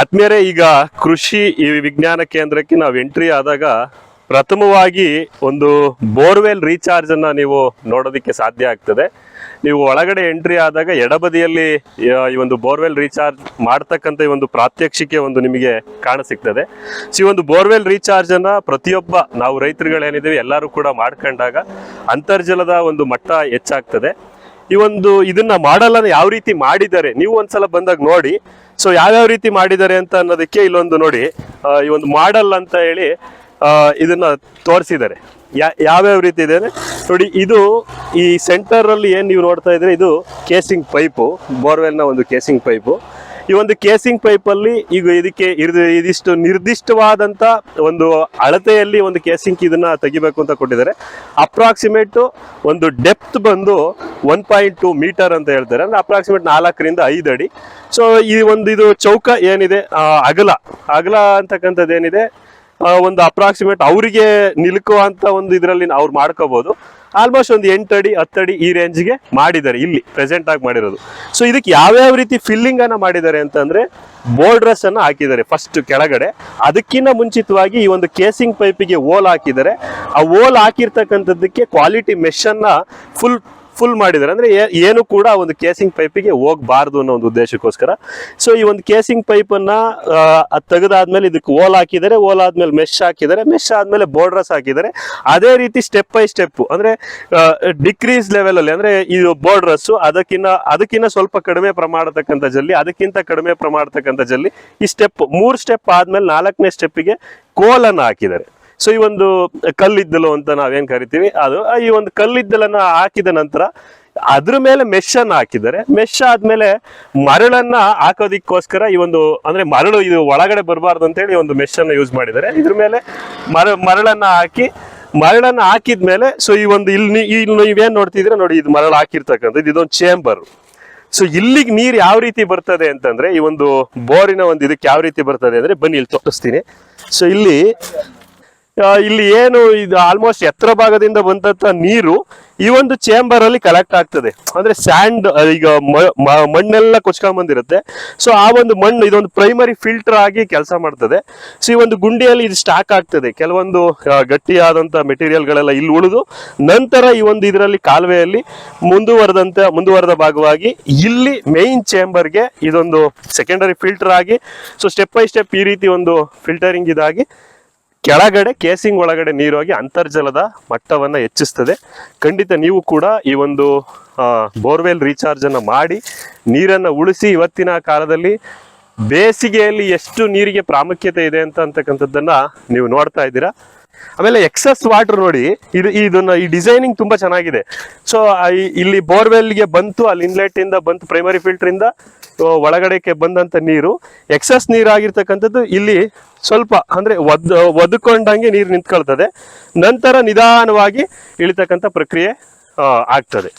ಆದ್ಮೇಲೆ ಈಗ ಕೃಷಿ ಈ ವಿಜ್ಞಾನ ಕೇಂದ್ರಕ್ಕೆ ನಾವು ಎಂಟ್ರಿ ಆದಾಗ ಪ್ರಥಮವಾಗಿ ಒಂದು ಬೋರ್ವೆಲ್ ರೀಚಾರ್ಜ್ ಅನ್ನ ನೀವು ನೋಡೋದಕ್ಕೆ ಸಾಧ್ಯ ಆಗ್ತದೆ. ನೀವು ಒಳಗಡೆ ಎಂಟ್ರಿ ಆದಾಗ ಎಡಬದಿಯಲ್ಲಿ ಈ ಒಂದು ಬೋರ್ವೆಲ್ ರೀಚಾರ್ಜ್ ಮಾಡ್ತಕ್ಕಂಥ ಈ ಒಂದು ಪ್ರಾತ್ಯಕ್ಷಿಕೆ ಒಂದು ನಿಮಗೆ ಕಾಣ ಸಿಗ್ತದೆ ಸೊ ಈ ಒಂದು ಬೋರ್ವೆಲ್ ರೀಚಾರ್ಜ್ ಅನ್ನ ಪ್ರತಿಯೊಬ್ಬ, ನಾವು ರೈತರುಗಳೇನಿದ್ದೀವಿ, ಎಲ್ಲರೂ ಕೂಡ ಮಾಡ್ಕೊಂಡಾಗ ಅಂತರ್ಜಲದ ಒಂದು ಮಟ್ಟ ಹೆಚ್ಚಾಗ್ತದೆ. ಈ ಒಂದು ಇದನ್ನ ಮಾಡಲ್ಲ ಯಾವ ರೀತಿ ಮಾಡಿದ್ದಾರೆ ನೀವು ಒಂದ್ಸಲ ಬಂದಾಗ ನೋಡಿ ಸೊ ಯಾವ್ಯಾವ ರೀತಿ ಮಾಡಿದ್ದಾರೆ ಅಂತ ಅನ್ನೋದಕ್ಕೆ ಇಲ್ಲೊಂದು ನೋಡಿ ಈ ಒಂದು ಮಾಡಲ್ ಅಂತ ಹೇಳಿ ಇದನ್ನ ತೋರಿಸಿದ್ದಾರೆ. ಯಾವ್ಯಾವ ರೀತಿ ಇದೆ ನೋಡಿ, ಇದು ಈ ಸೆಂಟರ್ ಅಲ್ಲಿ ಏನ್ ನೀವು ನೋಡ್ತಾ ಇದ್ರೆ ಇದು ಕೇಸಿಂಗ್ ಪೈಪು ಬೋರ್ವೆಲ್ನ ಒಂದು ಕೇಸಿಂಗ್ ಪೈಪು ಈ ಒಂದು ಕೇಸಿಂಗ್ ಪೈಪ್ ಅಲ್ಲಿ ಈಗ ಇದಕ್ಕೆ ಇದಿಷ್ಟು ನಿರ್ದಿಷ್ಟವಾದಂತ ಒಂದು ಅಳತೆಯಲ್ಲಿ ಒಂದು ಕೇಸಿಂಗ್ ಇದನ್ನ ತೆಗಿಬೇಕು ಅಂತ ಕೊಟ್ಟಿದ್ದಾರೆ. ಅಪ್ರಾಕ್ಸಿಮೇಟ್ ಒಂದು ಡೆಪ್ತ್ ಬಂದು ಒನ್ ಪಾಯಿಂಟ್ ಟು ಮೀಟರ್ ಅಂತ ಹೇಳ್ತಾರೆ. ಅಂದ್ರೆ ಅಪ್ರಾಕ್ಸಿಮೇಟ್ ನಾಲ್ಕರಿಂದ ಐದು ಅಡಿ. ಸೊ ಈ ಒಂದು ಇದು ಚೌಕ ಏನಿದೆ? ಅಗಲ. ಅಗಲ ಅಂತಕ್ಕಂಥದ್ದು ಏನಿದೆ? ಒಂದು ಅಪ್ರಾಕ್ಸಿಮೇಟ್ ಅವರಿಗೆ ನಿಲುಕುವಂತ ಒಂದು ಇದರಲ್ಲಿ ಅವ್ರು ಮಾಡ್ಕೋಬಹುದು ಆಲ್ಮೋಸ್ಟ್ ಒಂದು ಎಂಟಡಿ ಹತ್ತಡಿ ಈ ರೇಂಜ್ಗೆ ಮಾಡಿದ್ದಾರೆ, ಇಲ್ಲಿ ಪ್ರೆಸೆಂಟ್ ಆಗಿ ಮಾಡಿರೋದು. ಸೊ ಇದಕ್ಕೆ ಯಾವ್ಯಾವ ರೀತಿ ಫಿಲ್ಲಿಂಗ್ ಅನ್ನ ಮಾಡಿದ್ದಾರೆ ಅಂತಂದ್ರೆ ಬೋರ್ಡ್ರಸ್ ಅನ್ನ ಹಾಕಿದ್ದಾರೆ ಫಸ್ಟ್ ಕೆಳಗಡೆ. ಅದಕ್ಕಿಂತ ಮುಂಚಿತವಾಗಿ ಈ ಒಂದು ಕೇಸಿಂಗ್ ಪೈಪಿಗೆ ಓಲ್ ಹಾಕಿದ್ದಾರೆ. ಆ ಓಲ್ ಹಾಕಿರ್ತಕ್ಕಂಥದ್ದಕ್ಕೆ ಕ್ವಾಲಿಟಿ ಮೆಶ್ ಅನ್ನ ಫುಲ್ ಫುಲ್ ಮಾಡಿದ್ದಾರೆ. ಅಂದ್ರೆ ಏನು ಕೂಡ ಒಂದು ಕೇಸಿಂಗ್ ಪೈಪಿಗೆ ಹೋಗ್ಬಾರ್ದು ಅನ್ನೋ ಒಂದು ಉದ್ದೇಶಕ್ಕೋಸ್ಕರ. ಸೊ ಈ ಒಂದು ಕೇಸಿಂಗ್ ಪೈಪ್ ಅನ್ನ ತೆಗೆದಾದ್ಮೇಲೆ ಇದಕ್ಕೆ ಓಲ್ ಹಾಕಿದ್ದಾರೆ. ಓಲ್ ಆದ್ಮೇಲೆ ಮೆಶ್ ಹಾಕಿದ್ದಾರೆ. ಮೆಶ್ ಆದ್ಮೇಲೆ ಬೋರ್ಡ್ರಸ್ ಹಾಕಿದ್ದಾರೆ. ಅದೇ ರೀತಿ ಸ್ಟೆಪ್ ಬೈ ಸ್ಟೆಪ್ ಅಂದ್ರೆ ಡಿಕ್ರೀಸ್ ಲೆವೆಲ್ ಅಲ್ಲಿ. ಅಂದ್ರೆ ಇದು ಬೋರ್ಡ್ರಸ್ ಅದಕ್ಕಿಂತ ಅದಕ್ಕಿಂತ ಸ್ವಲ್ಪ ಕಡಿಮೆ ಪ್ರಮಾಣತಕ್ಕಂಥ ಜಲ್ಲಿ, ಅದಕ್ಕಿಂತ ಕಡಿಮೆ ಪ್ರಮಾಣತಕ್ಕಂಥ ಜಲ್ಲಿ ಈ ಸ್ಟೆಪ್ ಮೂರು ಸ್ಟೆಪ್ ಆದ್ಮೇಲೆ ನಾಲ್ಕನೇ ಸ್ಟೆಪ್ಪಿಗೆ ಕೋಲನ್ನು ಹಾಕಿದ್ದಾರೆ. ಸೊ ಈ ಒಂದು ಕಲ್ಲಿದ್ದಲು ಅಂತ ನಾವೇನ್ ಕರಿತೀವಿ? ಅದು ಈ ಒಂದು ಕಲ್ಲಿದ್ದಲನ್ನ ಹಾಕಿದ ನಂತರ ಅದ್ರ ಮೇಲೆ ಮೆಶ್ ಅನ್ನ ಹಾಕಿದ್ದಾರೆ. ಮೆಶ್ ಆದ್ಮೇಲೆ ಮರಳನ್ನ ಹಾಕೋದಿಕ್ಕೋಸ್ಕರ ಈ ಒಂದು, ಅಂದ್ರೆ ಮರಳು ಇದು ಒಳಗಡೆ ಬರಬಾರ್ದು ಅಂತೇಳಿ ಒಂದು ಮೆಶ್ ಅನ್ನ ಯೂಸ್ ಮಾಡಿದ್ದಾರೆ. ಇದ್ರ ಮೇಲೆ ಮರ, ಮರಳನ್ನ ಹಾಕಿ, ಮರಳನ್ನ ಹಾಕಿದ್ಮೇಲೆ ಸೊ ಈ ಒಂದು ಇಲ್ಲಿ ಇಲ್ಲಿ ನೀವೇನ್ ನೋಡ್ತಿದ್ರೆ ನೋಡಿ, ಇದು ಮರಳು ಹಾಕಿರ್ತಕ್ಕಂಥದ್ದು ಇದೊಂದು ಚೇಂಬರ್ ಸೊ ಇಲ್ಲಿಗೆ ನೀರು ಯಾವ ರೀತಿ ಬರ್ತದೆ ಅಂತಂದ್ರೆ, ಈ ಒಂದು ಬೋರಿನ ಒಂದು ಇದಕ್ಕೆ ಯಾವ ರೀತಿ ಬರ್ತದೆ ಅಂದ್ರೆ ಬನ್ನಿ ಇಲ್ಲಿ ತೋರಿಸ್ತೀನಿ. ಸೊ ಇಲ್ಲಿ ಇಲ್ಲಿ ಏನು ಇದು ಆಲ್ಮೋಸ್ಟ್ ಎತ್ತರ ಭಾಗದಿಂದ ಬಂದಂತ ನೀರು ಈ ಒಂದು ಚೇಂಬರ್ ಅಲ್ಲಿ ಕಲೆಕ್ಟ್ ಆಗ್ತದೆ. ಅಂದ್ರೆ ಸ್ಯಾಂಡ್ ಈಗ ಮಣ್ಣೆಲ್ಲ ಕೊಚ್ಕೊಂಡ್ ಬಂದಿರುತ್ತೆ. ಸೊ ಆ ಒಂದು ಮಣ್ಣು ಇದೊಂದು ಪ್ರೈಮರಿ ಫಿಲ್ಟರ್ ಆಗಿ ಕೆಲಸ ಮಾಡ್ತದೆ. ಸೊ ಈ ಒಂದು ಗುಂಡಿಯಲ್ಲಿ ಇದು ಸ್ಟಾಕ್ ಆಗ್ತದೆ. ಕೆಲವೊಂದು ಗಟ್ಟಿಯಾದಂತ ಮೆಟೀರಿಯಲ್ ಗಳೆಲ್ಲ ಇಲ್ಲಿ ಉಳಿದು ನಂತರ ಈ ಒಂದು ಇದರಲ್ಲಿ ಕಾಲುವೆಯಲ್ಲಿ ಮುಂದುವರೆದಂತೆ, ಮುಂದುವರೆದ ಭಾಗವಾಗಿ ಇಲ್ಲಿ ಮೇನ್ ಚೇಂಬರ್ಗೆ ಇದೊಂದು ಸೆಕೆಂಡರಿ ಫಿಲ್ಟರ್ ಆಗಿ ಸೊ ಸ್ಟೆಪ್ ಬೈ ಸ್ಟೆಪ್ ಈ ರೀತಿ ಒಂದು ಫಿಲ್ಟರಿಂಗ್ ಇದಾಗಿ ಕೆಳಗಡೆ ಕೇಸಿಂಗ್ ಒಳಗಡೆ ನೀರು ಅಂತರ್ಜಲದ ಮಟ್ಟವನ್ನು ಹೆಚ್ಚಿಸ್ತದೆ. ಖಂಡಿತ ನೀವು ಕೂಡ ಈ ಒಂದು ಬೋರ್ವೆಲ್ ರೀಚಾರ್ಜನ್ನು ಮಾಡಿ ನೀರನ್ನು ಉಳಿಸಿ ಇವತ್ತಿನ ಕಾಲದಲ್ಲಿ ಬೇಸಿಗೆಯಲ್ಲಿ ಎಷ್ಟು ನೀರಿಗೆ ಪ್ರಾಮುಖ್ಯತೆ ಇದೆ ಅಂತ ಅಂತಕ್ಕಂಥದ್ದನ್ನು ನೀವು ನೋಡ್ತಾ ಇದ್ದೀರಾ. ಆಮೇಲೆ ಎಕ್ಸಸ್ ವಾಟರ್ ನೋಡಿ, ಇದು, ಇದನ್ನ ಈ ಡಿಸೈನಿಂಗ್ ತುಂಬಾ ಚೆನ್ನಾಗಿದೆ. ಸೊ ಇಲ್ಲಿ ಬೋರ್ವೆಲ್ಗೆ ಬಂತು, ಅಲ್ಲಿ ಇನ್ಲೆಟ್ ಇಂದ ಬಂತು ಪ್ರೈಮರಿ ಫಿಲ್ಟರ್ ಇಂದ ಒಳಗಡೆಗೆ ಬಂದಂತ ನೀರು ಎಕ್ಸಸ್ ನೀರಾಗಿರ್ತಕ್ಕಂಥದ್ದು ಇಲ್ಲಿ ಸ್ವಲ್ಪ ಅಂದ್ರೆ ಒದ್, ಒದ್ಕೊಂಡಂಗೆ ನೀರು ನಿಂತ್ಕೊಳ್ತದೆ. ನಂತರ ನಿಧಾನವಾಗಿ ಇಳಿತಕ್ಕಂಥ ಪ್ರಕ್ರಿಯೆ ಆಗ್ತದೆ.